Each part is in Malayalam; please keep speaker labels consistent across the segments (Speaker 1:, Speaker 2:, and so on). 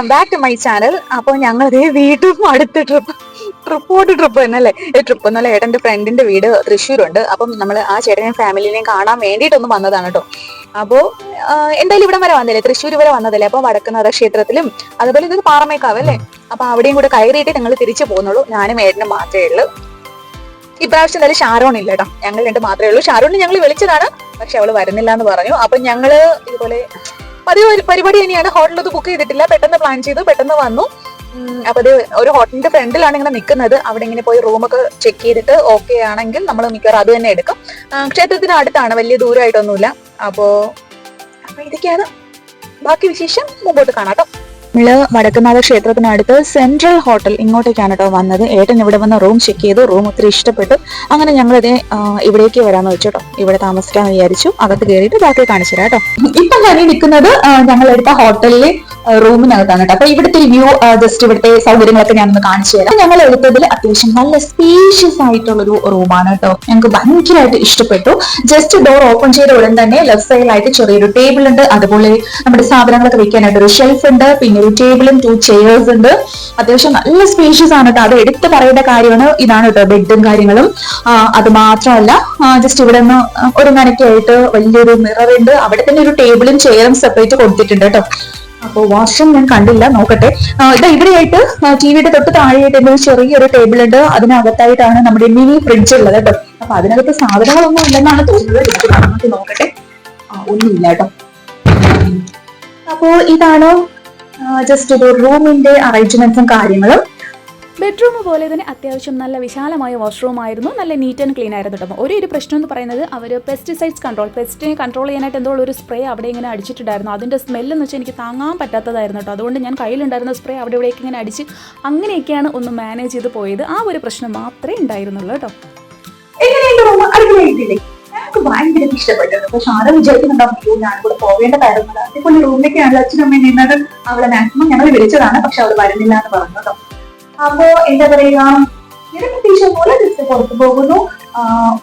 Speaker 1: Welcome back to my channel അപ്പോൾ ഞങ്ങൾ ഇതേ വീണ്ടും അടുത്ത ട്രിപ്പ് ട്രിപ്പോട്ട് ട്രിപ്പ് തന്നെ അല്ലേ ട്രിപ്പ് എന്നല്ല ഏട്ടന്റെ ഫ്രണ്ടിന്റെ വീട് തൃശ്ശൂരുണ്ട്. അപ്പം നമ്മൾ ആ ചേട്ടനെയും ഫാമിലിനെയും കാണാൻ വേണ്ടിയിട്ടൊന്ന് വന്നതാണ് കേട്ടോ. അപ്പോൾ എന്തായാലും ഇവിടെ വരെ വന്നില്ലേ തൃശ്ശൂർ വരെ വന്നതല്ലേ? അപ്പോൾ വടക്കുന്നാഥ ക്ഷേത്രത്തിലും അതുപോലെ ഇതൊരു പാറമേക്കാവ് അല്ലേ അപ്പൊ അവിടെയും കൂടെ കയറിയിട്ട് ഞങ്ങൾ തിരിച്ചു പോകുന്നുള്ളൂ. ഞാനും ഏട്ടനും മാത്രമേ ഉള്ളൂ. ഇപ്രാവശ്യം എന്തായാലും ഷാരോൺ ഇല്ല കേട്ടോ. ഞങ്ങൾ രണ്ട് മാത്രമേ ഉള്ളൂ. ഷാരോണിന് ഞങ്ങൾ വിളിച്ചതാണ്. പക്ഷെ അവൾ വരുന്നില്ല എന്ന് പറഞ്ഞു. അപ്പൊ ഞങ്ങൾ ഇതുപോലെ പതിവ് ഒരു പരിപാടി തന്നെയാണ്. ഹോട്ടലിൽ ബുക്ക് ചെയ്തിട്ടില്ല. പെട്ടെന്ന് പ്ലാൻ ചെയ്തു. പെട്ടെന്ന് വന്നു. അപ്പൊ അത് ഒരു ഹോട്ടലിന്റെ ഫ്രണ്ടിലാണ് ഇങ്ങനെ നിൽക്കുന്നത് അവിടെ ഇങ്ങനെ പോയി റൂമൊക്കെ ചെക്ക് ചെയ്തിട്ട് ഓക്കെ ആണെങ്കിൽ നമ്മൾ മിക്കവാറും അത് തന്നെ എടുക്കും. ക്ഷേത്രത്തിന് അടുത്താണ്. വലിയ ദൂരമായിട്ടൊന്നുമില്ല അപ്പോ അപ്പൊ ഇതൊക്കെയാണ്. ബാക്കി വിശേഷം മുമ്പോട്ട് കാണാം കേട്ടോ. നമ്മൾ വടക്കുന്നാഥ ക്ഷേത്രത്തിനടുത്ത് സെൻട്രൽ ഹോട്ടൽ ഇങ്ങോട്ടേക്കാണ് കേട്ടോ വന്നത്. ഏട്ടൻ ഇവിടെ വന്ന് റൂം ചെക്ക് ചെയ്തു റൂം ഒത്തിരി ഇഷ്ടപ്പെട്ടു. അങ്ങനെ ഞങ്ങൾ ഇതേ ഇവിടേക്ക് വരാന്ന് വെച്ചു കേട്ടോ ഇവിടെ താമസിക്കാൻ വിചാരിച്ചു. അകത്ത് കയറിയിട്ട് ബാക്കി കാണിച്ചു തരാം കേട്ടോ ഇപ്പൊ ഞാൻ നിൽക്കുന്നത് ഞങ്ങൾ എടുത്ത ഹോട്ടലിലെ റൂമിനകത്താണ് കേട്ടോ അപ്പൊ ഇവിടുത്തെ വ്യൂ ജസ്റ്റ് ഇവിടുത്തെ സൗകര്യങ്ങളൊക്കെ ഞാനൊന്ന് കാണിച്ചു തരാം. ഞങ്ങൾ എടുത്തതിൽ അത്യാവശ്യം നല്ല സ്പേഷ്യസ് ആയിട്ടുള്ള ഒരു റൂമാണ് കേട്ടോ ഞങ്ങൾക്ക് ഭയങ്കരമായിട്ട് ഇഷ്ടപ്പെട്ടു. ജസ്റ്റ് ഡോർ ഓപ്പൺ ചെയ്ത ഉടൻ തന്നെ ലെഫ്റ്റ് സൈഡിലായിട്ട് ചെറിയൊരു ടേബിൾ ഉണ്ട്. അതുപോലെ നമ്മുടെ സാധനങ്ങളൊക്കെ വെക്കാനായിട്ട് ഒരു ഷെൽഫ് ഉണ്ട്. പിന്നെ ഒരു ടേബിളും ടു ചെയേഴ്സ് ഉണ്ട്. അത്യാവശ്യം നല്ല സ്പേഷ്യസ് ആണ് കേട്ടോ അത് എടുത്ത് പറയേണ്ട കാര്യമാണ് ഇതാണ് കേട്ടോ ബെഡും കാര്യങ്ങളും. അത് മാത്രമല്ല ജസ്റ്റ് ഇവിടെ നിന്ന് ഒരു മണിക്കായിട്ട് വലിയൊരു മിറർ ഉണ്ട്. അവിടെ തന്നെ ഒരു ടേബിളും ചെയറും സെപ്പറേറ്റ് കൊടുത്തിട്ടുണ്ട് കേട്ടോ അപ്പോൾ വാഷ്റൂം ഞാൻ കണ്ടില്ല നോക്കട്ടെ. ഇതാ ഇവിടെയായിട്ട് ടിവിയുടെ തൊട്ട് താഴെയായിട്ട് ഒരു ചെറിയൊരു ടേബിൾ ഉണ്ട്. അതിനകത്തായിട്ടാണ് നമ്മുടെ മിനി ഫ്രിഡ്ജ് ഉള്ളത് കേട്ടോ അപ്പൊ അതിനകത്ത് സാധനങ്ങളൊന്നും ഇല്ലെന്നാണ് തോന്നുന്നത്. നോക്കട്ടെ. ഒന്നുമില്ല കേട്ടോ അപ്പോ ഇതാണ് ജസ്റ്റ് ഒരു റൂമിന്റെ അറേഞ്ച്മെന്റ്സും കാര്യങ്ങളും.
Speaker 2: ബെഡ്റൂം പോലെ തന്നെ അത്യാവശ്യം നല്ല വിശാലമായ വാഷ്റൂം ആയിരുന്നു. നല്ല നീറ്റ് ആൻഡ് ക്ലീൻ ആയിരുന്നു കേട്ടോ. ഒരു ഒരു പ്രശ്നം എന്ന് പറയുന്നത് അവർ പെസ്റ്റിസൈഡ്സ് കൺട്രോൾ പെസ്റ്റിനെ കൺട്രോൾ ചെയ്യാനായിട്ട് എന്തോ ഒരു സ്പ്രേ അവിടെ ഇങ്ങനെ അടിച്ചിട്ടുണ്ടായിരുന്നു. അതിന്റെ സ്മെല്ല് എന്ന് വെച്ചാൽ എനിക്ക് താങ്ങാൻ പറ്റാത്തതായിരുന്നു കേട്ടോ. അതുകൊണ്ട് ഞാൻ കയ്യിലുണ്ടായിരുന്ന സ്പ്രേ അവിടെ ഇവിടേക്ക് ഇങ്ങനെ അടിച്ച് അങ്ങനെയൊക്കെയാണ് ഒന്ന് മാനേജ് ചെയ്ത് പോയത്. ആ ഒരു പ്രശ്നം മാത്രമേ ഉണ്ടായിരുന്നുള്ളൂ കേട്ടോ.
Speaker 1: എങ്ങനെയുണ്ട് ഞങ്ങൾക്ക് ഭയങ്കര ഇഷ്ടപ്പെട്ടു. പക്ഷെ ആരും വിചാരിക്കുന്നുണ്ടാവും ഞാൻ കൂടെ പോവേണ്ട കാര്യമല്ല അതേപോലെ റൂമിലേക്കാണ് അച്ഛനും അമ്മയും നിന്നത് അവളെ മാക്സിമം ഞങ്ങൾ വിളിച്ചതാണ്. പക്ഷെ അവൾ വരുന്നില്ല എന്ന് പറഞ്ഞത് അപ്പോ എന്താ പറയുക ഞാൻ പ്രതീക്ഷ പോലെ ജസ്റ്റ് പുറത്തു പോകുന്നു.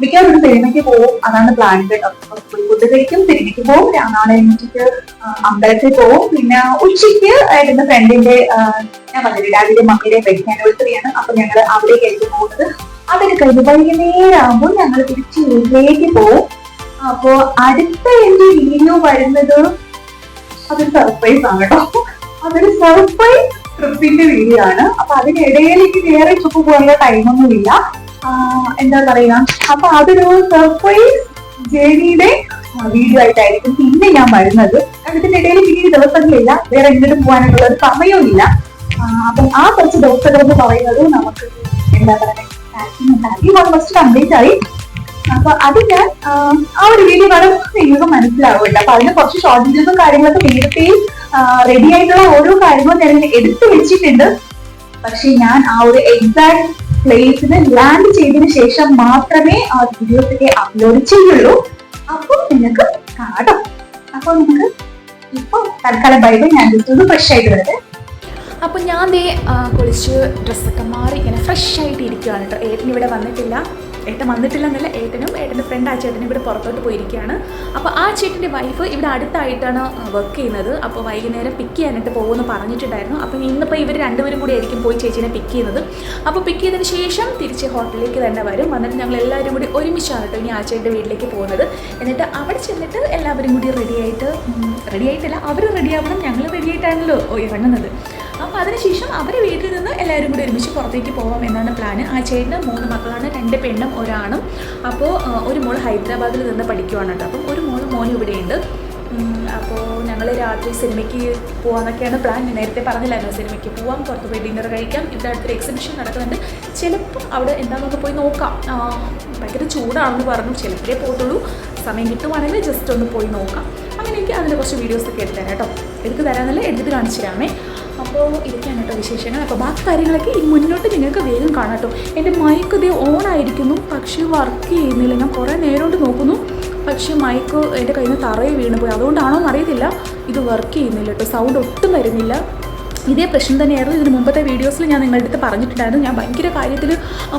Speaker 1: മിക്കവാറും ഒരു സിനിമയ്ക്ക് പോകും. അതാണ് പ്ലാൻ കേട്ടോ. ഫുഡ് കഴിക്കും സിനിമയ്ക്ക് പോകും. നാളെ എണീറ്റിട്ട് അമ്പലത്തിൽ പോകും. പിന്നെ ഉച്ചയ്ക്ക് എന്റെ ഫ്രണ്ടിന്റെ ഞാൻ പറഞ്ഞില്ല ഡാഡിന്റെ മമ്മിയുടെ വെഡിങ് ആനിവേഴ്സറിയാണ് അപ്പൊ ഞങ്ങൾ അവിടേക്കായിരിക്കും പോകുന്നത്. അതൊക്കെ കഴിഞ്ഞ് വൈകുന്നേരം ആകുമ്പോൾ ഞങ്ങൾ തിരിച്ച് വീട്ടിലേക്ക് പോകും. അപ്പോ അടുത്ത എന്റെ വീഡിയോ വരുന്നത് അതൊരു സർപ്രൈസ് ആണ് കേട്ടോ. അതൊരു സർപ്രൈസ് ട്രിപ്പിന്റെ വീഡിയോ ആണ്. അപ്പൊ അതിനിടയിൽ എനിക്ക് വേറെ ട്രിപ്പ് പോകാനുള്ള ടൈമൊന്നും ഇല്ല. എന്താ പറയുക? അപ്പൊ അതൊരു സർപ്രൈസ് ജേണിയുടെ വീഡിയോ ആയിട്ടായിരിക്കും പിന്നെ ഞാൻ വരുന്നത്. ഇടയിൽ പിന്നീട് ദിവസങ്ങളില്ല. വേറെ എങ്ങോട്ടും പോകാനുള്ള ഒരു സമയവും ഇല്ല. അപ്പൊ ആ കുറച്ച് ദിവസങ്ങൾ എന്ന് പറയുന്നത് നമുക്ക് എന്താ പറയുക? മാക്സിമം ഓൾമോസ്റ്റ് കംപ്ലീറ്റ് ആയി. അപ്പൊ അത് ഞാൻ ആ ഒരു വീഡിയോ കാണുമ്പോൾ നിങ്ങൾക്ക് മനസ്സിലാവുമല്ലോ അപ്പൊ അതിന് കുറച്ച് ഷോർട്ട് വീഡിയോസും കാര്യങ്ങളൊക്കെ നേരത്തെ റെഡി ആയിട്ടുള്ള ഓരോ കാര്യങ്ങളും ഞാൻ എടുത്തു വെച്ചിട്ടുണ്ട്. പക്ഷെ ഞാൻ ആ ഒരു എക്സാക്ട് പ്ലേസിന് ലാൻഡ് ചെയ്തതിന് ശേഷം മാത്രമേ ആ വീഡിയോസൊക്കെ അപ്ലോഡ് ചെയ്യുള്ളൂ. അപ്പോൾ നിങ്ങൾക്ക് കാണാം അപ്പൊ നമുക്ക് ഇപ്പൊ തൽക്കാലം ബൈബിൾ ഞാൻ ജസ്റ്റ് ഒന്ന് ഫ്രഷ് ആയിട്ട് വരട്ടെ.
Speaker 2: അപ്പോൾ ഞാൻ ദേ കുളിച്ച് ഡ്രസ്സൊക്കെ മാറി ഇങ്ങനെ ഫ്രഷ് ആയിട്ട് ഇരിക്കുകയാണ് കേട്ടോ ഏട്ടൻ ഇവിടെ വന്നിട്ടില്ല. ഏട്ടൻ വന്നിട്ടില്ല എന്നല്ല ഏട്ടനും ഏട്ടന്റെ ഫ്രണ്ട് ആ ചേട്ടനും ഇവിടെ പുറത്തോട്ട് പോയിരിക്കുകയാണ്. അപ്പോൾ ആ ചേട്ടന്റെ വൈഫ് ഇവിടെ അടുത്തായിട്ടാണ് വർക്ക് ചെയ്യുന്നത്. അപ്പോൾ വൈകുന്നേരം പിക്ക് ചെയ്യാനായിട്ട് പോകുമെന്ന് പറഞ്ഞിട്ടുണ്ടായിരുന്നു. അപ്പോൾ ഇന്നിപ്പോൾ ഇവർ രണ്ടുപേരും കൂടി ആയിരിക്കും പോയി ചേച്ചീനെ പിക്ക് ചെയ്യുന്നത്. അപ്പോൾ പിക്ക് ചെയ്തതിന് ശേഷം തിരിച്ച് ഹോട്ടലിലേക്ക് തന്നെ വരും. വന്നിട്ട് ഞങ്ങൾ എല്ലാവരും കൂടി ഒരുമിച്ചാണ് കേട്ടോ ഇനി ആ ചേട്ടന്റെ വീട്ടിലേക്ക് പോകുന്നത്. എന്നിട്ട് അവിടെ ചെന്നിട്ട് എല്ലാവരും കൂടി റെഡിയായിട്ട് ആയിട്ട് റെഡി ആയിട്ടില്ല അവർ റെഡി ആവണം ഞങ്ങൾ റെഡി ആയിട്ടാണല്ലോ ഇറങ്ങുന്നത്. അപ്പോൾ അതിനുശേഷം അവർ വീട്ടിൽ നിന്ന് എല്ലാവരും കൂടി ഒരുമിച്ച് പുറത്തേക്ക് പോകാം എന്നാണ് പ്ലാൻ ആ ചേട്ടന് മൂന്ന് മക്കളാണ് രണ്ട് പെണ്ണും ഒരാണും. അപ്പോൾ ഒരു മോൾ ഹൈദരാബാദിൽ നിന്ന് പഠിക്കുവാണ് കേട്ടോ. അപ്പം ഒരു മോൾ മോനും ഇവിടെയുണ്ട്. അപ്പോൾ ഞങ്ങൾ രാത്രി സിനിമയ്ക്ക് പോകാമെന്നൊക്കെയാണ് പ്ലാൻ നേരത്തെ പറഞ്ഞില്ലായിരുന്നു സിനിമയ്ക്ക് പോവാം പുറത്ത് പോയി ഡിന്നർ കഴിക്കാം. ഇവിടെ അടുത്തൊരു എക്സിബിഷൻ നടക്കുന്നുണ്ട്. ചിലപ്പോൾ അവിടെ എന്താണെന്നൊക്കെ പോയി നോക്കാം. ഭയങ്കര ചൂടാണെന്ന് പറഞ്ഞു. ചിലപ്പോഴേ പോകത്തുള്ളൂ. സമയം കിട്ടുവാണെങ്കിൽ ജസ്റ്റ് ഒന്ന് പോയി നോക്കാം. അങ്ങനെയൊക്കെ അതിന്റെ കുറച്ച് വീഡിയോസൊക്കെ എടുത്തു തരാം കേട്ടോ. എടുത്ത് തരാമെന്നല്ല എടുത്തിട്ട് കാണിച്ചു തരാമേ. അപ്പോൾ ഇതൊക്കെയാണ് കേട്ടോ വിശേഷങ്ങൾ. അപ്പോൾ ബാക്കി കാര്യങ്ങളൊക്കെ ഇനി മുന്നോട്ട് നിങ്ങൾക്ക് വേഗം കാണാട്ടോ. എന്റെ മൈക്ക് ഇത് ഓൺ ആയിരിക്കുന്നു. പക്ഷേ വർക്ക് ചെയ്യുന്നില്ല. ഞാൻ കുറേ നേരം കൊണ്ട് നോക്കുന്നു. പക്ഷേ മൈക്ക് എന്റെ കയ്യിൽ നിന്ന് തറയെ വീണ് പോയി. അതുകൊണ്ടാണോ എന്നറിയത്തില്ല ഇത് വർക്ക് ചെയ്യുന്നില്ല കേട്ടോ. സൗണ്ട് ഒട്ടും വരുന്നില്ല. ഇതേ പ്രശ്നം തന്നെയായിരുന്നു. ഇതിന് മുമ്പത്തെ വീഡിയോസിൽ ഞാൻ നിങ്ങളുടെ അടുത്ത് പറഞ്ഞിട്ടുണ്ടായിരുന്നു. ഞാൻ ഭയങ്കര കാര്യത്തിൽ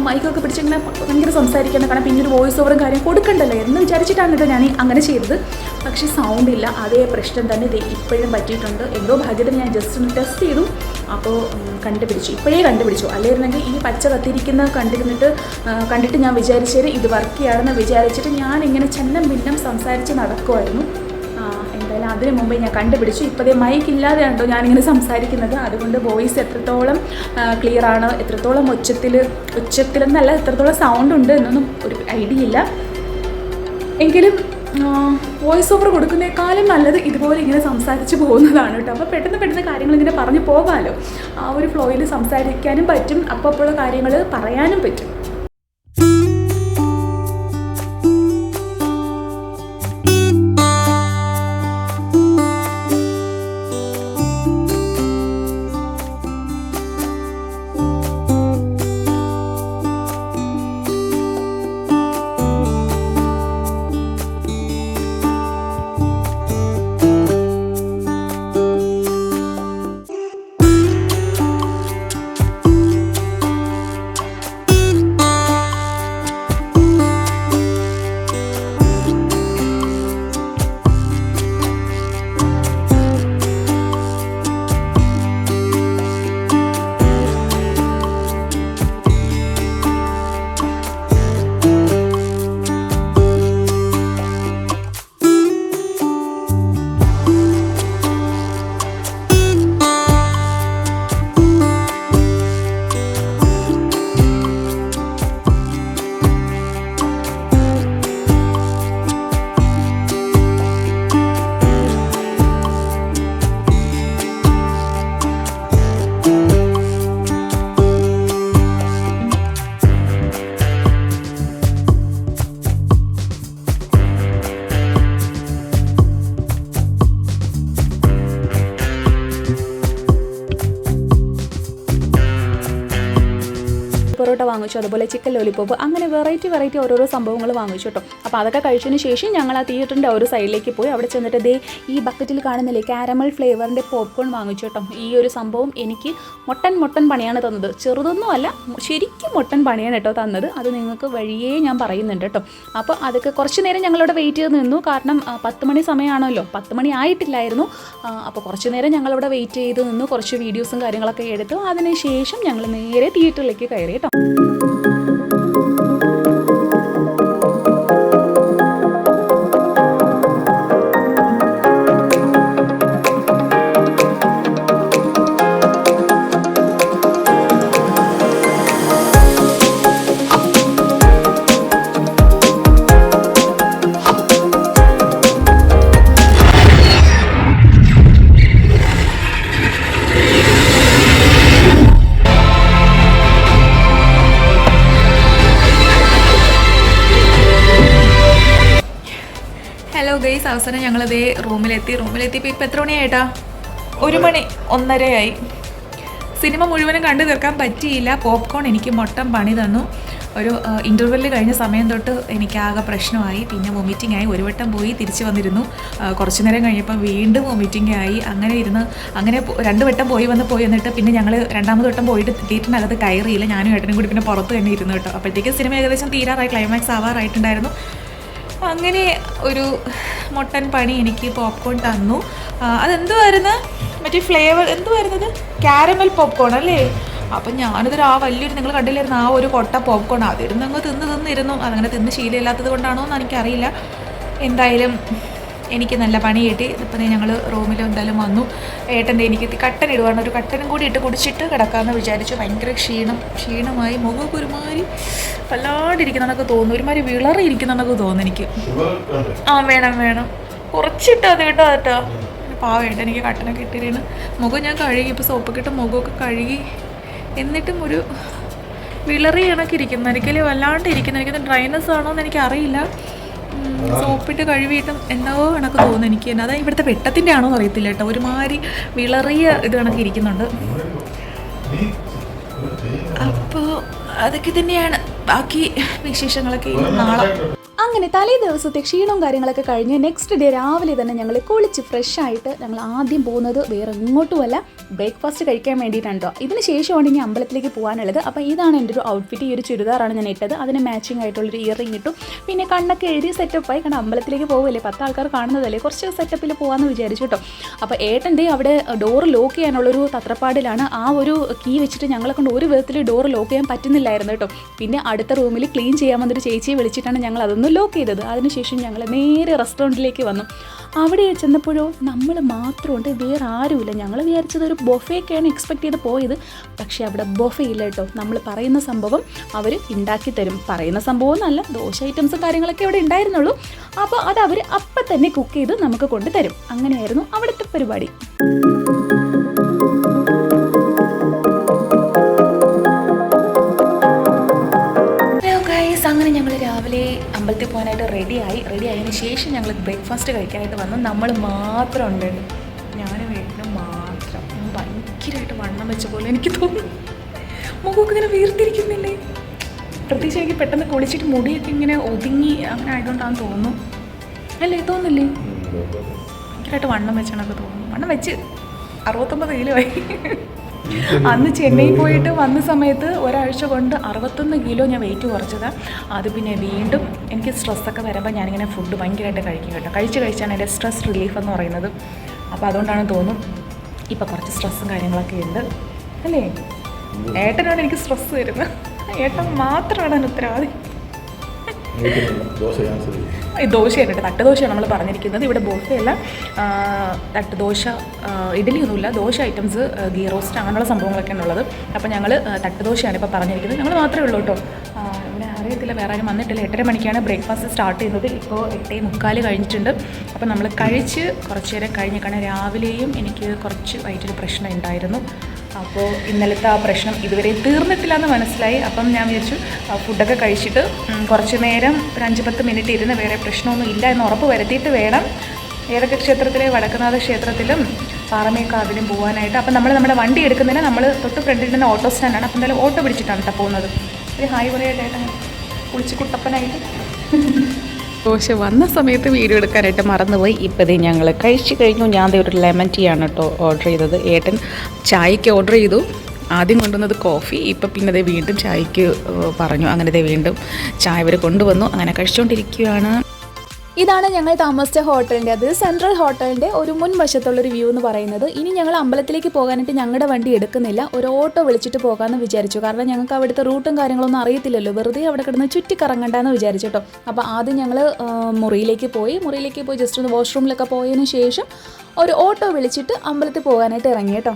Speaker 2: മൈക്കൊക്കെ പിടിച്ചിങ്ങനെ ഭയങ്കര സംസാരിക്കണം കാരണം പിന്നെ ഒരു വോയിസ് ഓവറും കാര്യം കൊടുക്കണ്ടല്ലോ എന്ന് വിചാരിച്ചിട്ടാണ് കേട്ടോ ഞാൻ അങ്ങനെ ചെയ്തത്. പക്ഷേ സൗണ്ട് ഇല്ല. അതേ പ്രശ്നം തന്നെ ഇത് ഇപ്പോഴും പറ്റിയിട്ടുണ്ട്. എന്തോ ഭാഗ്യത്തിന് ഞാൻ ജസ്റ്റ് ഒന്ന് ടെസ്റ്റ് ചെയ്തു. അപ്പോൾ കണ്ടുപിടിച്ചു. ഇപ്പോഴേ കണ്ടുപിടിച്ചു. അല്ലായിരുന്നെങ്കിൽ ഈ പച്ച കത്തിരിക്കുന്ന കണ്ടിരുന്നിട്ട് കണ്ടിട്ട് ഞാൻ വിചാരിച്ചത് ഇത് വർക്ക് ചെയ്യാണെന്ന് വിചാരിച്ചിട്ട് ഞാൻ ഇങ്ങനെ ചെന്നം ഭിന്നം സംസാരിച്ച് നടക്കുമായിരുന്നു എന്തായാലും അതിനു മുമ്പേ ഞാൻ കണ്ടുപിടിച്ചു. ഇപ്പോഴേ മൈക്ക് ഇല്ലാതെയാണോ ഞാനിങ്ങനെ സംസാരിക്കുന്നത്. അതുകൊണ്ട് വോയിസ് എത്രത്തോളം ക്ലിയർ ആണ് എത്രത്തോളം ഉച്ചത്തിൽ ഉച്ചത്തിലെന്നല്ല എത്രത്തോളം സൗണ്ട് ഉണ്ട് എന്നൊന്നും ഒരു ഐഡിയ ഇല്ല. എങ്കിലും വോയിസ് ഓവർ കൊടുക്കുന്നേക്കാളും നല്ലത് ഇതുപോലെ ഇങ്ങനെ സംസാരിച്ച് പോകുന്നതാണ് കേട്ടോ. അപ്പോൾ പെട്ടെന്ന് പെട്ടെന്ന് കാര്യങ്ങൾ ഇങ്ങനെ പറഞ്ഞു പോകാമല്ലോ ആ ഒരു ഫ്ലോയിൽ സംസാരിക്കാനും പറ്റും. അപ്പോൾ അപ്പോഴുള്ള കാര്യങ്ങൾ പറയാനും പറ്റും. പൊറോട്ട വാങ്ങിച്ചു അതുപോലെ ചിക്കൻ ലോലിപ്പോപ്പ് അങ്ങനെ വെറൈറ്റി വെറൈറ്റി ഓരോരോ സംഭവങ്ങൾ വാങ്ങിച്ചു കേട്ടോ അപ്പോൾ അതൊക്കെ കഴിച്ചതിന് ശേഷം ഞങ്ങൾ ആ തിയേറ്ററിന്റെ ഒരു സൈഡിലേക്ക് പോയി. അവിടെ ചെന്നിട്ട് ദേ ഈ ബക്കറ്റിൽ കാണുന്നില്ലേ കാരമൽ ഫ്ലേവറിന്റെ പോപ്കോൺ വാങ്ങിച്ചു കേട്ടോ ഈ ഒരു സംഭവം എനിക്ക് മൊട്ടൻ മൊട്ടൻ പണിയാണ് തന്നത്. ചെറുതൊന്നും അല്ല ശരിക്കും മൊട്ടൻ പണിയാണ് കേട്ടോ തന്നത്. അത് നിങ്ങൾക്ക് വഴിയേ ഞാൻ പറയുന്നുണ്ട് കേട്ടോ അപ്പോൾ അതൊക്കെ കുറച്ച് നേരം ഞങ്ങളവിടെ വെയിറ്റ് ചെയ്ത് നിന്നു. കാരണം പത്ത് മണി സമയമാണല്ലോ. പത്ത് മണി ആയിട്ടില്ലായിരുന്നു. അപ്പോൾ കുറച്ച് നേരം ഞങ്ങളവിടെ വെയിറ്റ് ചെയ്ത് നിന്നു. കുറച്ച് വീഡിയോസും കാര്യങ്ങളൊക്കെ എടുത്തു. അതിനുശേഷം ഞങ്ങൾ നേരെ തിയേറ്ററിലേക്ക് കയറി കേട്ടോ Música ഹലോ ഗൈസ് അവസാനം ഞങ്ങളിതേ റൂമിലെത്തി. റൂമിലെത്തിയപ്പോൾ ഇപ്പം എത്ര മണിയായിട്ടാ? ഒരു മണി ഒന്നരയായി. സിനിമ മുഴുവനും കണ്ടു തീർക്കാൻ പറ്റിയില്ല. പോപ്കോൺ എനിക്ക് മൊട്ടം പണി തന്നു. ഒരു ഇന്റർവെല്ലിൽ കഴിഞ്ഞ സമയം തൊട്ട് എനിക്ക് ആകെ പ്രശ്നമായി. പിന്നെ വൊമിറ്റിംഗ് ആയി. ഒരു വട്ടം പോയി തിരിച്ചു വന്നിരുന്നു. കുറച്ചു നേരം കഴിഞ്ഞപ്പോൾ വീണ്ടും വൊമിറ്റിംഗ് ആയി. അങ്ങനെ ഇരുന്ന് അങ്ങനെ രണ്ട് വട്ടം പോയി വന്ന് പോയി വന്നിട്ട് പിന്നെ ഞങ്ങൾ രണ്ടാമത് വട്ടം പോയിട്ട് തിയേറ്ററിനകത്ത് കയറിയില്ല. ഞാനും ഏട്ടനും കൂടി പിന്നെ പുറത്ത് തന്നെ ഇരുന്നു കേട്ടോ. അപ്പോഴത്തേക്ക് സിനിമ ഏകദേശം തീരാറായി. ക്ലൈമാക്സ് ആവാറായിട്ടുണ്ടായിരുന്നു. അങ്ങനെ ഒരു മുട്ടൻ പണി എനിക്ക് പോപ്കോൺ തന്നു. അതെന്തുവായിരുന്നു? മറ്റേ ഫ്ലേവർ എന്തുവായിരുന്നത്? കാരമൽ പോപ്കോൺ അല്ലേ? അപ്പം ഞാനിതൊരു ആ വലിയൊരു നിങ്ങൾ കണ്ടില്ലായിരുന്നു? ആ ഒരു കൊട്ട പോപ്കോൺ അതിരുന്ന് അങ്ങ് തിന്ന് തിന്നിരുന്നു. അതങ്ങനെ തിന്ന് ശീലമില്ലാത്തത് കൊണ്ടാണോ എന്ന് എനിക്കറിയില്ല. എന്തായാലും എനിക്ക് നല്ല പണി കിട്ടി. ഇപ്പം ഞങ്ങൾ റൂമിൽ എന്തായാലും വന്നു. ഏട്ടന്റെ എനിക്ക് കട്ടൻ ഇടുവാണ്. ഒരു കട്ടനും കൂടി ഇട്ട് കുടിച്ചിട്ട് കിടക്കാമെന്ന് വിചാരിച്ചു. ഭയങ്കര ക്ഷീണം. ക്ഷീണമായി മുഖമൊക്കെ ഒരുമാതിരി വല്ലാണ്ടിരിക്കുന്നതെന്നൊക്കെ തോന്നുന്നു. ഒരുമാതിരി വിളറിയിരിക്കുന്നതെന്നൊക്കെ തോന്നുന്നു എനിക്ക്. ആ വേണം വേണം. കുറച്ചിട്ട് അത് കേട്ടോ കേട്ടോ പാവേട്ട എനിക്ക് കട്ടനൊക്കെ ഇട്ടിരുന്നു. മുഖം ഞാൻ കഴുകി ഇപ്പോൾ സോപ്പൊക്കെ ഇട്ട് മുഖമൊക്കെ കഴുകി എന്നിട്ടും ഒരു വിളറി കണക്കിരിക്കുന്നു എനിക്കല്ലേ വല്ലാണ്ട് ഇരിക്കുന്നു. എനിക്കത് ഡ്രൈനസ് ആണോ എന്ന് എനിക്ക് അറിയില്ല സോപ്പിട്ട് കഴുകിയിട്ടും എന്തോ കണക്ക് തോന്നുന്നു എനിക്ക്. തന്നെ അതായത് ഇവിടുത്തെ വെട്ടത്തിന്റെ ആണോ എന്ന് അറിയത്തില്ല കേട്ടോ. ഒരുമാതിരി വിളറിയ ഇത് കണക്ക് ഇരിക്കുന്നുണ്ട്. അപ്പോൾ അതൊക്കെ തന്നെയാണ്. ബാക്കി വിശേഷങ്ങളൊക്കെ നാളെ. അങ്ങനെ തലേ ദിവസത്തെ ക്ഷീണവും കാര്യങ്ങളൊക്കെ കഴിഞ്ഞ് നെക്സ്റ്റ് ഡേ രാവിലെ തന്നെ ഞങ്ങൾ കുളിച്ച് ഫ്രഷ് ആയിട്ട് ഞങ്ങൾ ആദ്യം പോകുന്നത് വേറെ എങ്ങോട്ടുമല്ല ബ്രേക്ക്ഫാസ്റ്റ് കഴിക്കാൻ വേണ്ടിയിട്ടാണ് ഇതിന് ശേഷമാണ് ഇനി അമ്പലത്തിലേക്ക് പോകാനുള്ളത്. അപ്പോൾ ഇതാണ് എന്റെ ഒരു ഔട്ട്ഫിറ്റ് ഈ ഒരു ചുരിദാറാണ് ഞാൻ ഇട്ടത്. അതിന് മാച്ചിങ് ആയിട്ടുള്ളൊരു ഇയറിംഗ് ഇട്ടു. പിന്നെ കണ്ണൊക്കെ എഴുതി സെറ്റപ്പായി കാരണം അമ്പലത്തിലേക്ക് പോകുമല്ലേ പത്ത് ആൾക്കാർ കാണുന്നതല്ലേ? കുറച്ച് സെറ്റപ്പിൽ പോകാമെന്ന് വിചാരിച്ചു കേട്ടോ അപ്പോൾ ഏട്ടന്റെ അവിടെ ഡോർ ലോക്ക് ചെയ്യാനുള്ളൊരു തത്രപ്പാടിലാണ്. ആ ഒരു കീ വെച്ചിട്ട് ഞങ്ങളെ കൊണ്ട് ഒരു വിധത്തിൽ ഡോർ ലോക്ക് ചെയ്യാൻ പറ്റുന്നില്ലായിരുന്നു കേട്ടോ പിന്നെ അടുത്ത റൂമിൽ ക്ലീൻ ചെയ്യാമെന്നൊരു ചേച്ചിയെ വിളിച്ചിട്ടാണ് ഞങ്ങൾ അതൊന്ന് ലോക്ക് ചെയ്തത്. അതിനുശേഷം ഞങ്ങൾ നേരെ റെസ്റ്റോറന്റിലേക്ക് വന്നു. അവിടെ ചെന്നപ്പോഴോ നമ്മൾ മാത്രമുണ്ട് വേറെ ആരുമില്ല. ഞങ്ങൾ വിചാരിച്ചത് ഒരു ബൊഫയൊക്കെയാണ് എക്സ്പെക്ട് ചെയ്ത് പോയത്. പക്ഷേ അവിടെ ബൊഫ ഇല്ല കേട്ടോ. നമ്മൾ പറയുന്ന സംഭവം അവർ ഉണ്ടാക്കി തരും. പറയുന്ന സംഭവം എന്നല്ല ദോശ ഐറ്റംസും കാര്യങ്ങളൊക്കെ അവിടെ ഉണ്ടായിരുന്നുള്ളൂ അപ്പോൾ അത് അവർ അപ്പം തന്നെ കുക്ക് ചെയ്ത് നമുക്ക് കൊണ്ടുതരും. അങ്ങനെയായിരുന്നു അവിടുത്തെ പരിപാടി. ശേഷം ഞങ്ങൾ ബ്രേക്ക്ഫാസ്റ്റ് കഴിക്കാനായിട്ട് വന്നു. നമ്മൾ മാത്രം ഉണ്ട് ഞാനും വീട്ടിലും മാത്രം. ഭയങ്കരമായിട്ട് വണ്ണം വെച്ച പോലെ എനിക്ക് തോന്നി. മുഖമൊക്കെ ഇങ്ങനെ വീർത്തിരിക്കുന്നില്ലേ? പ്രത്യേകിച്ച് എനിക്ക് പെട്ടെന്ന് കുളിച്ചിട്ട് മുടിയൊക്കെ ഇങ്ങനെ ഒതുങ്ങി അങ്ങനെ ആയതുകൊണ്ടാണെന്ന് തോന്നുന്നു. അല്ലേ? തോന്നില്ലേ? ഭയങ്കരമായിട്ട് വണ്ണം വെച്ചാണൊക്കെ തോന്നുന്നു. വണ്ണം വെച്ച് അറുപത്തൊമ്പത് കിലോ ആയി. അന്ന് ചെന്നൈ പോയിട്ട് വന്ന സമയത്ത് ഒരാഴ്ച കൊണ്ട് അറുപത്തൊന്ന് കിലോ ഞാൻ വെയിറ്റ് കുറച്ചത്. അത് പിന്നെ വീണ്ടും എനിക്ക് സ്ട്രെസ്സൊക്കെ വരുമ്പോൾ ഞാനിങ്ങനെ ഫുഡ് ഭയങ്കരമായിട്ട് കഴിക്കും കേട്ടോ. കഴിച്ച് കഴിച്ചാണ് എന്റെ സ്ട്രെസ് റിലീഫ് എന്ന് പറയുന്നത്. അപ്പോൾ അതുകൊണ്ടാണ് തോന്നും ഇപ്പോൾ കുറച്ച് സ്ട്രെസ്സും കാര്യങ്ങളൊക്കെ ഉണ്ട്. അല്ലേ? ഏട്ടനാണ് എനിക്ക് സ്ട്രെസ് വരുന്നത് ഏട്ടൻ മാത്രമാണ് ഉത്തരവാദി. ദോശയാണ് കേട്ടോ തട്ടുദോശയാണ് നമ്മൾ പറഞ്ഞിരിക്കുന്നത്. ഇവിടെ ബോഫയല്ല തട്ടുദോശ ഇഡലി ഒന്നുമില്ല. ദോശ ഐറ്റംസ് ഗീ റോസ്റ്റ് അങ്ങനെയുള്ള സംഭവങ്ങളൊക്കെയാണ് ഉള്ളത് അപ്പോൾ ഞങ്ങൾ തട്ടുദോശയാണ് ഇപ്പോൾ പറഞ്ഞിരിക്കുന്നത്. ഞങ്ങൾ മാത്രമേ ഉള്ളൂ കേട്ടോ. ഇവിടെ അറിയത്തില്ല വേറെ ആരും വന്നിട്ടില്ല. എട്ടര മണിക്കാണ് ബ്രേക്ക്ഫാസ്റ്റ് സ്റ്റാർട്ട് ചെയ്യുന്നത്. ഇപ്പോൾ എട്ടേ മുക്കാൽ കഴിഞ്ഞിട്ടുണ്ട്. അപ്പോൾ നമ്മൾ കഴിച്ച് കുറച്ച് നേരം കഴിഞ്ഞേക്കാണ്. രാവിലെയും എനിക്ക് കുറച്ച് വൈകിട്ടൊരു പ്രശ്നം ഉണ്ടായിരുന്നു. അപ്പോൾ ഇന്നലത്തെ ആ പ്രശ്നം ഇതുവരെ തീർന്നിട്ടില്ല എന്ന് മനസ്സിലായി. അപ്പം ഞാൻ വിചാരിച്ചു ഫുഡൊക്കെ കഴിച്ചിട്ട് കുറച്ച് നേരം ഒരു അഞ്ച് പത്ത് മിനിറ്റ് ഇരുന്ന് വേറെ പ്രശ്നമൊന്നും ഇല്ല എന്ന് ഉറപ്പ് വരുത്തിയിട്ട് വേണം ഏതൊക്കെ ക്ഷേത്രത്തിലെ വടക്കനാഥ ക്ഷേത്രത്തിലും പാറമേക്കാവിലും പോകാനായിട്ട് അപ്പം നമ്മൾ നമ്മുടെ വണ്ടി എടുക്കുന്നതിന് നമ്മൾ തൊട്ട് ഫ്രണ്ടിൽ നിന്ന് ഓട്ടോ സ്റ്റാൻഡാണ്. അപ്പം എന്തായാലും ഓട്ടോ പിടിച്ചിട്ടാണ് കേട്ടോ പോകുന്നത്. ഒരു ഹായ് പറയായിട്ടായിട്ട് കുളിച്ച് കുട്ടപ്പനായിട്ട്. ദോശ വന്ന സമയത്ത് വീഡിയോ എടുക്കാനായിട്ട് മറന്നുപോയി. ഇപ്പോഴേ ഞങ്ങൾ കഴിച്ചു കഴിഞ്ഞു. ഞാൻ ഒരു ലെമൺ ടീ ആണ് കേട്ടോ ഓർഡർ ചെയ്തത്. ഏട്ടൻ ചായക്ക് ഓർഡർ ചെയ്തു. ആദ്യം കൊണ്ടുവന്നത് കോഫി. ഇപ്പം പിന്നെ അതേ വീണ്ടും ചായക്ക് പറഞ്ഞു. അങ്ങനെ വീണ്ടും ചായ വരെ കൊണ്ടുവന്നു. അങ്ങനെ കഴിച്ചുകൊണ്ടിരിക്കുകയാണ് ഇതാണ് ഞങ്ങൾ താമസിച്ച ഹോട്ടലിന്റെ അത് സെൻട്രൽ ഹോട്ടലിന്റെ ഒരു മുൻവശത്തുള്ള ഒരു വ്യൂ എന്ന് പറയുന്നത്. ഇനി ഞങ്ങൾ അമ്പലത്തിലേക്ക് പോകാനായിട്ട് ഞങ്ങളുടെ വണ്ടി എടുക്കുന്നില്ല. ഒരു ഓട്ടോ വിളിച്ചിട്ട് പോകാമെന്ന് വിചാരിച്ചു. കാരണം ഞങ്ങൾക്ക് അവിടുത്തെ റൂട്ടും കാര്യങ്ങളൊന്നും അറിയത്തില്ലല്ലോ. വെറുതെ അവിടെ കിടന്ന് ചുറ്റിക്കറങ്ങണ്ടെന്ന് വിചാരിച്ചു കേട്ടോ. അപ്പോൾ ആദ്യം ഞങ്ങൾ മുറിയിലേക്ക് പോയി. മുറിയിലേക്ക് പോയി ജസ്റ്റ് ഒന്ന് വാഷ്റൂമിലൊക്കെ പോയതിന് ശേഷം ഒരു ഓട്ടോ വിളിച്ചിട്ട് അമ്പലത്തിൽ പോകാനായിട്ട് ഇറങ്ങി കേട്ടോ.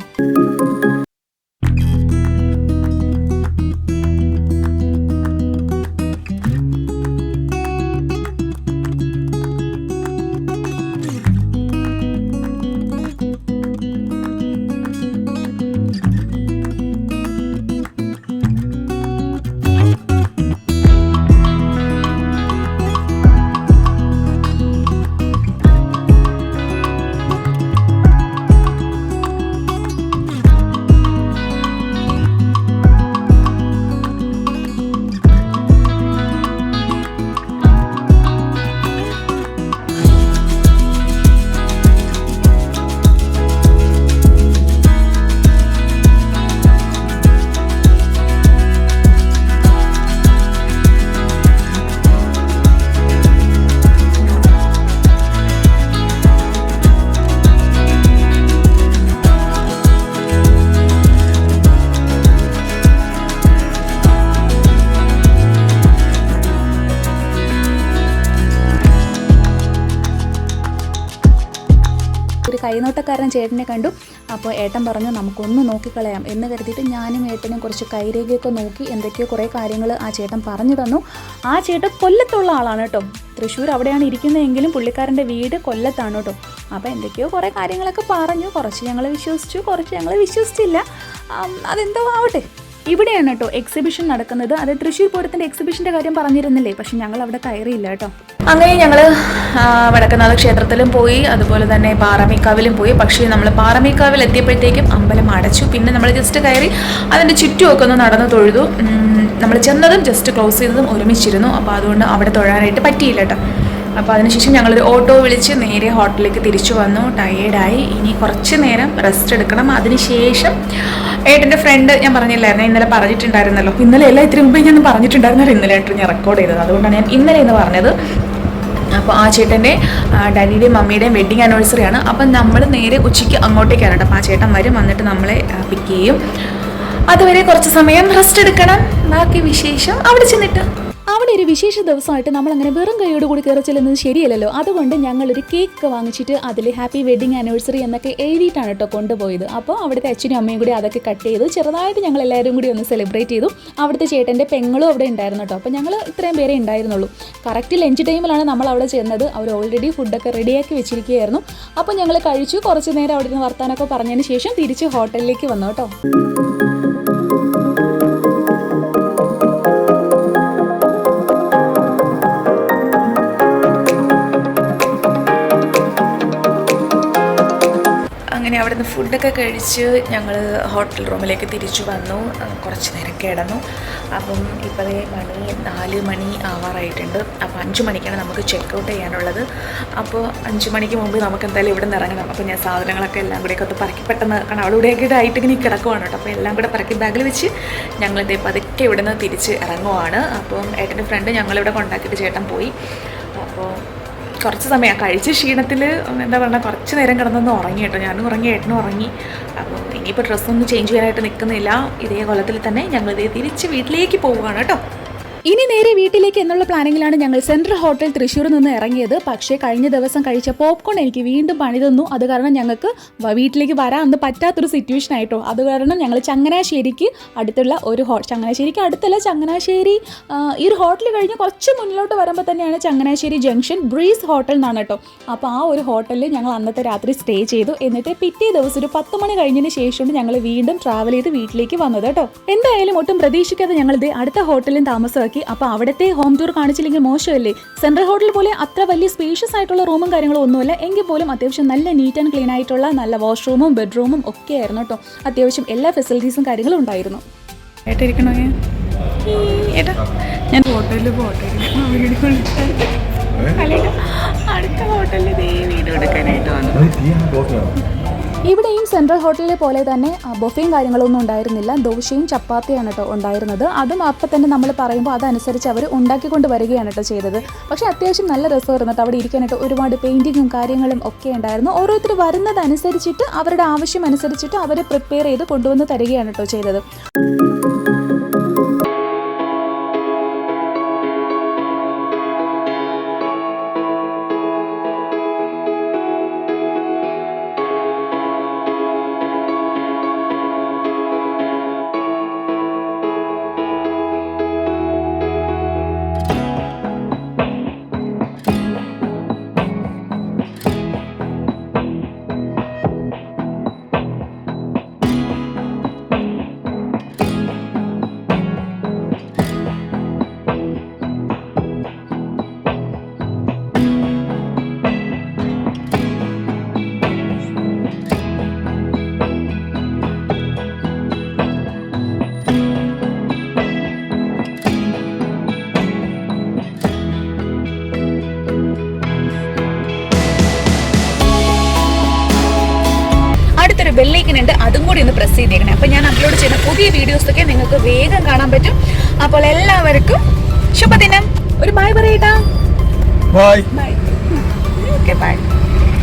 Speaker 2: ചേട്ടനെ കണ്ടു. അപ്പോൾ ഏട്ടൻ പറഞ്ഞു നമുക്കൊന്ന് നോക്കിക്കളയാം. എന്ന് കരുതിയിട്ട് ഞാനും ഏട്ടനും കുറച്ച് കൈരേഖയൊക്കെ നോക്കി എന്തൊക്കെയോ കുറേ കാര്യങ്ങൾ ആ ചേട്ടൻ പറഞ്ഞു തന്നു. ആ ചേട്ടൻ കൊല്ലത്തുള്ള ആളാണ് കേട്ടോ. തൃശ്ശൂർ അവിടെയാണ് ഇരിക്കുന്നതെങ്കിലും പുള്ളിക്കാരന്റെ വീട് കൊല്ലത്താണ് കേട്ടോ. അപ്പോൾ എന്തൊക്കെയോ കുറേ കാര്യങ്ങളൊക്കെ പറഞ്ഞു. കുറച്ച് ഞങ്ങൾ വിശ്വസിച്ചു കുറച്ച് ഞങ്ങൾ വിശ്വസിച്ചില്ല. അതെന്തോ ആവട്ടെ. ഇവിടെയാണ് കേട്ടോ എക്സിബിഷൻ നടക്കുന്നത്. അത് തൃശ്ശൂർ പൂരത്തിന്റെ എക്സിബിഷന്റെ കാര്യം പറഞ്ഞിരുന്നില്ലേ? പക്ഷെ ഞങ്ങൾ അവിടെ കയറിയില്ല കേട്ടോ. അങ്ങനെ ഞങ്ങൾ വടക്കനാഥ ക്ഷേത്രത്തിലും പോയി അതുപോലെ തന്നെ പാറമേക്കാവിലും പോയി. പക്ഷേ നമ്മൾ പാറമേക്കാവിൽ എത്തിയപ്പോഴത്തേക്കും അമ്പലം അടച്ചു. പിന്നെ നമ്മൾ ജസ്റ്റ് കയറി അതിന്റെ ചുറ്റുമൊക്കെ ഒന്ന് നടന്ന് തൊഴുതു. നമ്മൾ ചെന്നതും ജസ്റ്റ് ക്ലോസ് ചെയ്തതും ഒരുമിച്ചിരുന്നു. അപ്പോൾ അതുകൊണ്ട് അവിടെ തൊഴാനായിട്ട് പറ്റിയില്ല കേട്ടോ. അപ്പോൾ അതിനുശേഷം ഞങ്ങളൊരു ഓട്ടോ വിളിച്ച് നേരെ ഹോട്ടലിലേക്ക് തിരിച്ചു വന്നു. ടയേർഡായി ഇനി കുറച്ച് നേരം റെസ്റ്റ് എടുക്കണം. അതിനുശേഷം ഏട്ടന്റെ ഫ്രണ്ട് ഞാൻ പറഞ്ഞില്ലായിരുന്നു ഇന്നലെ പറഞ്ഞിട്ടുണ്ടായിരുന്നല്ലോ. ഇന്നലെ എല്ലാം ഇത്തിരി മുമ്പേ ഞാൻ പറഞ്ഞിട്ടുണ്ടായിരുന്നല്ലോ ഇന്നലെ ഏട്ടൻ ഞാൻ റെക്കോർഡ് ചെയ്തത്. അതുകൊണ്ടാണ് ഞാൻ ഇന്നലെ എന്ന് പറഞ്ഞത്. അപ്പോൾ ആ ചേട്ടന്റെ ഡാഡിയുടെയും മമ്മിയുടെയും വെഡിങ് ആനിവേഴ്സറി ആണ്. അപ്പം നമ്മൾ നേരെ ഉച്ചയ്ക്ക് അങ്ങോട്ടേക്കാണ് കേട്ടോ. അപ്പോൾ ആ ചേട്ടൻ വരും വന്നിട്ട് നമ്മളെ പിക്ക് ചെയ്യും. അതുവരെ കുറച്ച് സമയം റെസ്റ്റ് എടുക്കണം. ബാക്കി വിശേഷം അവിടെ ചെന്നിട്ട്.
Speaker 3: അവിടെ ഒരു വിശേഷ ദിവസമായിട്ട് നമ്മൾ അങ്ങനെ വെറും കൈയോട് കൂടി കയറി ചെല്ലുന്നത് ശരിയല്ലല്ലോ. അതുകൊണ്ട് ഞങ്ങൾ ഒരു കേക്ക് വാങ്ങിച്ചിട്ട് അതിൽ ഹാപ്പി വെഡിങ് ആനിവേഴ്സറി എന്നൊക്കെ എഴുതിയിട്ടാണ് കേട്ടോ കൊണ്ടുപോയത്. അപ്പോൾ അവിടുത്തെ അച്ഛനും അമ്മയും കൂടി അതൊക്കെ കട്ട് ചെയ്തു. ചെറുതായിട്ട് ഞങ്ങൾ എല്ലാവരും കൂടി ഒന്ന് സെലിബ്രേറ്റ് ചെയ്തു. അവിടുത്തെ ചേട്ടന്റെ പെങ്ങളും അവിടെ ഉണ്ടായിരുന്നു കേട്ടോ. അപ്പോൾ ഞങ്ങൾ ഇത്രയും പേരെ ഉണ്ടായിരുന്നുള്ളൂ. കറക്റ്റ് ലഞ്ച് ടൈമിലാണ് നമ്മൾ അവിടെ ചെന്നത്. അവർ ഓൾറെഡി ഫുഡൊക്കെ റെഡിയാക്കി വെച്ചിരിക്കുകയായിരുന്നു. അപ്പോൾ ഞങ്ങൾ കഴിച്ചു. കുറച്ച് നേരം അവിടെ നിന്ന് വർത്താനൊക്കെ പറഞ്ഞതിന് ശേഷം തിരിച്ച് ഹോട്ടലിലേക്ക് വന്നു കേട്ടോ.
Speaker 2: അങ്ങനെ അവിടെ നിന്ന് ഫുഡൊക്കെ കഴിച്ച് ഞങ്ങൾ ഹോട്ടൽ റൂമിലേക്ക് തിരിച്ചു വന്നു. കുറച്ച് നേരം കിടന്നു. അപ്പം ഇപ്പോഴേ മണി നാല് മണി ആവാറായിട്ടുണ്ട്. അപ്പോൾ അഞ്ച് മണിക്കാണ് നമുക്ക് ചെക്ക് ഔട്ട് ചെയ്യാനുള്ളത്. അപ്പോൾ അഞ്ച് മണിക്ക് മുമ്പ് നമുക്ക് എന്തായാലും ഇവിടെ നിന്ന് ഇറങ്ങണം. അപ്പോൾ ഞാൻ സാധനങ്ങളൊക്കെ എല്ലാം കൂടെയൊക്കെ ഒന്ന് പറക്കി പെട്ടെന്ന് കാരണം അവിടെ ഇവിടെയൊക്കെ ആയിട്ട് ഇങ്ങനെ കിടക്കുവാണ് കേട്ടോ. അപ്പോൾ എല്ലാം കൂടെ പറക്കി ബാഗിൽ വെച്ച് ഞങ്ങളിതേ പതുക്കെ ഇവിടെ നിന്ന് തിരിച്ച് ഇറങ്ങുവാണ്. അപ്പം ഏട്ടന്റെ ഫ്രണ്ട് ഞങ്ങളിവിടെ കൊണ്ടാക്കിയിട്ട് ചേട്ടൻ പോയി. അപ്പോൾ കുറച്ച് സമയം കഴിച്ച ക്ഷീണത്തിൽ എന്താ പറയുക കുറച്ച് നേരം കിടന്നൊന്ന് ഉറങ്ങി കേട്ടോ. ഞാനും ഉറങ്ങി ഏട്ടനും ഉറങ്ങി. അപ്പോൾ ഇനിയിപ്പോൾ ഡ്രസ്സൊന്നും ചേഞ്ച് ചെയ്യാനായിട്ട് നിൽക്കുന്നില്ല ഇതേ കൊലത്തിൽ തന്നെ ഞങ്ങൾ ഇതേ തിരിച്ച് വീട്ടിലേക്ക് പോവുകയാണ് കേട്ടോ.
Speaker 3: ഇനി നേരെ വീട്ടിലേക്ക് എന്നുള്ള പ്ലാനിങ്ങിലാണ് ഞങ്ങൾ സെൻട്രൽ ഹോട്ടൽ തൃശ്ശൂരിൽ നിന്ന് ഇറങ്ങിയത്. പക്ഷേ കഴിഞ്ഞ ദിവസം കഴിച്ച പോപ്കോൺ എനിക്ക് വീണ്ടും പണി തന്നു. അത് കാരണം ഞങ്ങൾക്ക് വീട്ടിലേക്ക് വരാൻ അന്ന് പറ്റാത്തൊരു സിറ്റുവേഷൻ ആയിട്ടോ. അത് കാരണം ഞങ്ങൾ ചങ്ങനാശ്ശേരിക്ക് അടുത്തുള്ള ഒരു ഹോ ചങ്ങനാശ്ശേരിക്ക് അടുത്തല്ല ചങ്ങനാശ്ശേരി ഈ ഒരു ഹോട്ടൽ കഴിഞ്ഞ് കുറച്ച് മുന്നിലോട്ട് വരുമ്പോൾ തന്നെയാണ് ചങ്ങനാശ്ശേരി ജംഗ്ഷൻ ബ്രീസ് ഹോട്ടൽ എന്നാണ് കേട്ടോ. അപ്പോൾ ആ ഒരു ഹോട്ടലിൽ ഞങ്ങൾ അന്നത്തെ രാത്രി സ്റ്റേ ചെയ്തു. എന്നിട്ട് പിറ്റേ ദിവസം ഒരു പത്ത് മണി കഴിഞ്ഞതിന് ശേഷമാണ് ഞങ്ങൾ വീണ്ടും ട്രാവൽ ചെയ്ത് വീട്ടിലേക്ക് വന്നത് കേട്ടോ. എന്തായാലും ഒട്ടും പ്രതീക്ഷിക്കാതെ ഞങ്ങൾ അടുത്ത ഹോട്ടലിൽ താമസമാക്കി. അപ്പോൾ അവിടുത്തെ ഹോം ടൂർ കാണിച്ചില്ലെങ്കിൽ മോശമല്ലേ? സെൻട്രൽ ഹോട്ടൽ പോലെ അത്ര വലിയ സ്പേഷ്യസ് ആയിട്ടുള്ള റൂമും കാര്യങ്ങളും ഒന്നുമല്ല. എങ്കിൽ പോലും അത്യാവശ്യം നല്ല നീറ്റ് ആൻഡ് ക്ലീൻ ആയിട്ടുള്ള നല്ല വാഷ്റൂമും ബെഡ്റൂമും ഒക്കെ ആയിരുന്നു കേട്ടോ അത്യാവശ്യം എല്ലാ ഫെസിലിറ്റീസും കാര്യങ്ങളും ഉണ്ടായിരുന്നു.
Speaker 2: ഏട്ടാ ഇരിക്കണോ ഞാൻ? ഈ ഏട്ടാ. ഞാൻ ഹോട്ടലിൽ പോട്ടെ. അടുത്ത ഹോട്ടലിൽ ഇതേ വീട് എടുക്കാനായിട്ട് വന്നു.
Speaker 3: ഇവിടെയും സെൻട്രൽ ഹോട്ടലിലെ പോലെ തന്നെ ബൊഫയും കാര്യങ്ങളൊന്നും ഉണ്ടായിരുന്നില്ല. ദോശയും ചപ്പാത്തിയാണ് കേട്ടോ ഉണ്ടായിരുന്നത്. അതും അപ്പം തന്നെ നമ്മൾ പറയുമ്പോൾ അതനുസരിച്ച് അവർ ഉണ്ടാക്കിക്കൊണ്ട് വരികയാണ് കേട്ടോ ചെയ്തത്. പക്ഷേ അത്യാവശ്യം നല്ല രസമായിരുന്നു അവിടെ ഇരിക്കാനായിട്ട് ഒരുപാട് പെയിന്റിങ്ങും കാര്യങ്ങളും ഒക്കെ ഉണ്ടായിരുന്നു. ഓരോരുത്തർ വരുന്നതനുസരിച്ചിട്ട് അവരുടെ ആവശ്യം അനുസരിച്ചിട്ട് അവർ പ്രിപ്പയർ ചെയ്ത് കൊണ്ടുവന്ന് തരികയാണ് കേട്ടോ ചെയ്തത്.
Speaker 2: പുതിയ വീഡിയോസൊക്കെ നിങ്ങൾക്ക് വേഗം കാണാൻ പറ്റും. അപ്പോൾ എല്ലാവർക്കും ശുഭദിനം. ഒരു bye പറയട്ടാ.
Speaker 4: Bye
Speaker 2: bye okay bye